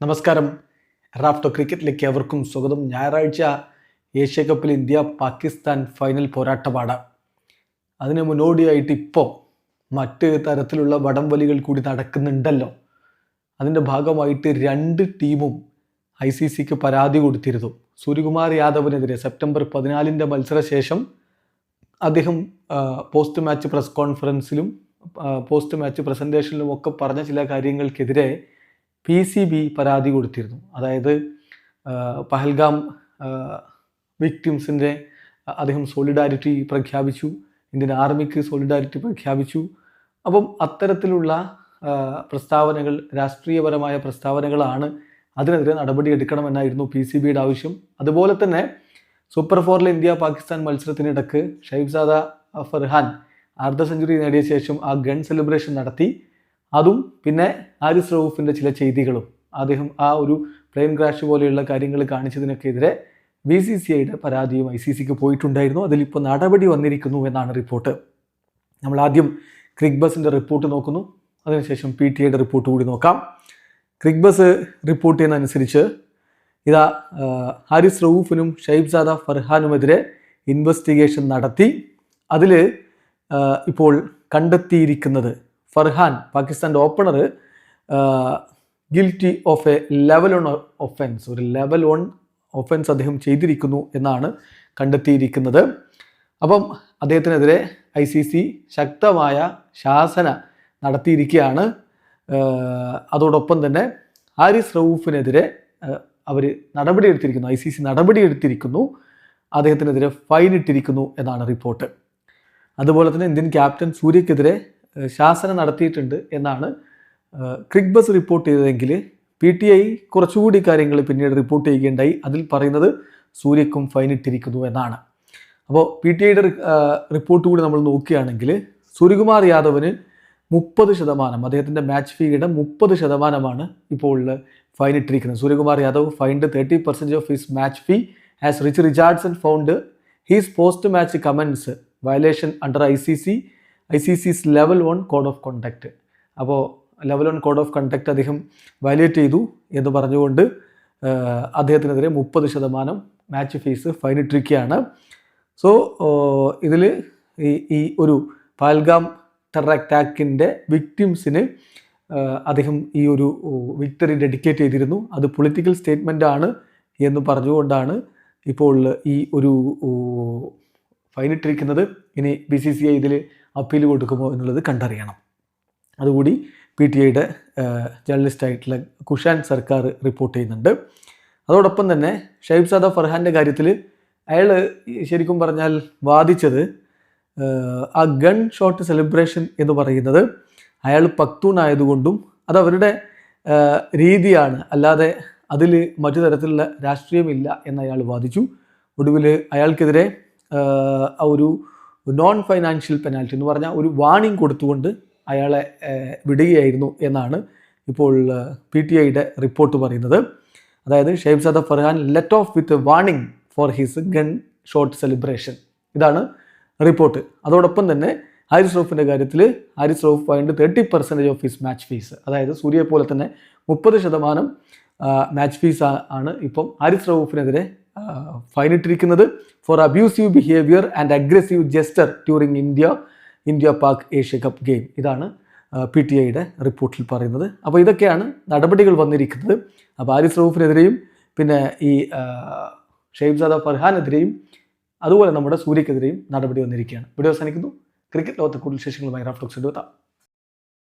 നമസ്കാരം. റാഫ്റ്റോ ക്രിക്കറ്റിലേക്ക് അവർക്കും സ്വാഗതം. ഞായറാഴ്ച ഏഷ്യ കപ്പിൽ ഇന്ത്യ പാകിസ്ഥാൻ ഫൈനൽ പോരാട്ടമാണ്. അതിന് മുന്നോടിയായിട്ട് ഇപ്പോൾ മറ്റ് തരത്തിലുള്ള വടംവലികൾ കൂടി നടക്കുന്നുണ്ടല്ലോ. അതിന്റെ ഭാഗമായിട്ട് രണ്ട് ടീമും ഐ സി സിക്ക് പരാതി കൊടുത്തിരുന്നു. സൂര്യകുമാർ യാദവിനെതിരെ സെപ്റ്റംബർ പതിനാലിന്റെ മത്സരശേഷം അദ്ദേഹം പോസ്റ്റ് മാച്ച് പ്രസ് കോൺഫറൻസിലും പോസ്റ്റ് മാച്ച് പ്രസന്റേഷനിലും ഒക്കെ പറഞ്ഞ ചില കാര്യങ്ങൾക്കെതിരെ പി സി ബി പരാതി കൊടുത്തിരുന്നു. അതായത് പഹൽഗാം വിക്ടിംസിന്റെ അദ്ദേഹം സോളിഡാരിറ്റി പ്രഖ്യാപിച്ചു ഇന്ത്യൻ ആർമിക്ക് സോളിഡാരിറ്റി പ്രഖ്യാപിച്ചു. അപ്പം അത്തരത്തിലുള്ള പ്രസ്താവനകൾ രാഷ്ട്രീയപരമായ പ്രസ്താവനകളാണ് അതിനെതിരെ നടപടി എടുക്കണമെന്നായിരുന്നു പി സി ബിയുടെ ആവശ്യം. അതുപോലെ തന്നെ സൂപ്പർ ഫോറിലെ ഇന്ത്യ പാകിസ്ഥാൻ മത്സരത്തിനിടക്ക് ഷൈബ്സാദ ഫർഹാൻ അർദ്ധ സെഞ്ചുറി നേടിയ ശേഷം ആ ഗൺ സെലിബ്രേഷൻ നടത്തി. അതും പിന്നെ ആരിസ് റൌഫിന്റെ ചില ചെയ്തികളും അദ്ദേഹം ആ ഒരു പ്ലെയിൻ ക്രാഷ് പോലെയുള്ള കാര്യങ്ങൾ കാണിച്ചതിനൊക്കെതിരെ ബി സി സി ഐയുടെ പരാതിയും ഐ സി സിക്ക് പോയിട്ടുണ്ടായിരുന്നു. അതിലിപ്പോൾ നടപടി വന്നിരിക്കുന്നു എന്നാണ് റിപ്പോർട്ട്. നമ്മൾ ആദ്യം ക്രിക് ബസിന്റെ റിപ്പോർട്ട് നോക്കുന്നു. അതിനുശേഷം പി ടി ഐയുടെ റിപ്പോർട്ട് കൂടി നോക്കാം. ക്രിക്ബസ് റിപ്പോർട്ട് ചെയ്യുന്നതനുസരിച്ച് ഇതാ ഹാരിസ് റൌഫിനും ഷൈബ്സാദ ഫർഹാനുമെതിരെ ഇൻവെസ്റ്റിഗേഷൻ നടത്തി. അതിൽ ഇപ്പോൾ കണ്ടെത്തിയിരിക്കുന്നത് ഫർഹാൻ പാകിസ്ഥാന്റെ opener guilty of a level one offence ഒരു ലെവൽ വൺ ഒഫൻസ് അദ്ദേഹം ചെയ്തിരിക്കുന്നു എന്നാണ് കണ്ടെത്തിയിരിക്കുന്നത്. അപ്പം അദ്ദേഹത്തിനെതിരെ ഐ സി സി ശക്തമായ ശാസന നടത്തിയിരിക്കുകയാണ്. അതോടൊപ്പം തന്നെ ഹാരിസ് റൌഫിനെതിരെ അവർ നടപടിയെടുത്തിരിക്കുന്നു ഐ സി സി നടപടിയെടുത്തിരിക്കുന്നു. അദ്ദേഹത്തിനെതിരെ ഫൈൻ ഇട്ടിരിക്കുന്നു എന്നാണ് റിപ്പോർട്ട്. അതുപോലെ തന്നെ ഇന്ത്യൻ ക്യാപ്റ്റൻ സൂര്യക്കെതിരെ ശാസന നടത്തിയിട്ടുണ്ട് എന്നാണ് ക്രിക്ബസ് ക്രിക് ബസ് റിപ്പോർട്ട് ചെയ്തതെങ്കിൽ പി ടി ഐ കുറച്ചുകൂടി കാര്യങ്ങൾ പിന്നീട് റിപ്പോർട്ട് ചെയ്യുകയുണ്ടായി. അതിൽ പറയുന്നത് സൂര്യക്കും ഫൈൻ ഇട്ടിരിക്കുന്നു എന്നാണ്. അപ്പോൾ പി ടി ഐയുടെ റിപ്പോർട്ട് കൂടി നമ്മൾ നോക്കുകയാണെങ്കിൽ സൂര്യകുമാർ യാദവിന് മുപ്പത് ശതമാനം അദ്ദേഹത്തിന്റെ മാച്ച് ഫീയുടെ മുപ്പത് ശതമാനമാണ് ഇപ്പോൾ ഫൈൻ ഇട്ടിരിക്കുന്നത്. Suryakumar Yadav fined thirty percentage of his match fee as Rich Richardson found his post match comments violation under I C C I C C's level one code of conduct അപ്പോൾ level one code of conduct അദ്ദേഹം violate ചെയ്തു എന്ന് പറഞ്ഞുകൊണ്ട് അദ്ദേഹത്തിനെതിരെ മുപ്പത് ശതമാനം match fees ഫൈനിട്ടിരിക്കുകയാണ് so ഇതിൽ ഈ ഈ ഒരു പാൽഗാം ടെറർ അറ്റാക്കിന്റെ വിക്ടിംസിന് അദ്ദേഹം ഈ ഒരു വിക്ടറി ഡെഡിക്കേറ്റ് ചെയ്തിരുന്നു. അത് പൊളിറ്റിക്കൽ സ്റ്റേറ്റ്മെന്റ് ആണ് എന്ന് പറഞ്ഞുകൊണ്ടാണ് ഇപ്പോൾ ഈ ഒരു ഫൈനിട്ടിരിക്കുന്നത് ഇനി ബി സി സി ഐ ഇതിൽ അപ്പീൽ കൊടുക്കുമോ എന്നുള്ളത് കണ്ടറിയണം. അതുകൂടി പി ടി ഐയുടെ ജേർണലിസ്റ്റ് ആയിട്ടുള്ള കുഷാൻ സർക്കാർ റിപ്പോർട്ട് ചെയ്യുന്നുണ്ട്. അതോടൊപ്പം തന്നെ ഷൈബ് സാദ ഫർഹാന്റെ കാര്യത്തിൽ അയാൾ ശരിക്കും പറഞ്ഞാൽ വാദിച്ചത് ആ ഗൺ ഷോട്ട് സെലിബ്രേഷൻ എന്ന് പറയുന്നത് അയാൾ പക്തൂൺ ആയതുകൊണ്ടും അത് അവരുടെ രീതിയാണ്. അല്ലാതെ അതിൽ മറ്റു തരത്തിലുള്ള രാഷ്ട്രീയമില്ല എന്ന് അയാൾ വാദിച്ചു. ഒടുവിൽ അയാൾക്കെതിരെ ആ ഒരു നോൺ ഫൈനാൻഷ്യൽ പെനാൽറ്റി എന്ന് പറഞ്ഞാൽ ഒരു വാണിംഗ് കൊടുത്തുകൊണ്ട് അയാളെ വിടുകയായിരുന്നു എന്നാണ് ഇപ്പോൾ പി ടി ഐയുടെ റിപ്പോർട്ട് പറയുന്നത്. അതായത് Sahibzada Farhan let off with warning for his gun shot celebration ഇതാണ് റിപ്പോർട്ട് അതോടൊപ്പം തന്നെ ഹാരിസ് റോഫിന്റെ കാര്യത്തിൽ Haris Rauf fined thirty percentage of his match fees അതായത് സൂര്യയെ പോലെ തന്നെ മുപ്പത് ശതമാനം മാച്ച് ഫീസ് ആണ് ഇപ്പം ഹാരിസ് റൌഫിനെതിരെ ഫൈൻ ഇട്ടിരിക്കുന്നത് for abusive behaviour and aggressive gesture during India India Pak Asia cup game ഇതാണ് പി ടി ഐയുടെ റിപ്പോർട്ടിൽ പറയുന്നത്. അപ്പോൾ ഇതൊക്കെയാണ് നടപടികൾ വന്നിരിക്കുന്നത്. അപ്പോൾ ആരിസ് റൌഫിനെതിരെയും പിന്നെ ഈ ഷെയ്ബ്സാദ ഫർഹാനെതിരെയും അതുപോലെ നമ്മുടെ സൂര്യക്കെതിരെയും നടപടി വന്നിരിക്കുകയാണ്. വീഡിയോ അവസാനിക്കുന്നു. ക്രിക്കറ്റ് ലോകത്തെ കൂടുതൽ വിശേഷങ്ങളുമായി റാഫ്റ്റോക്സ് എടുത്താം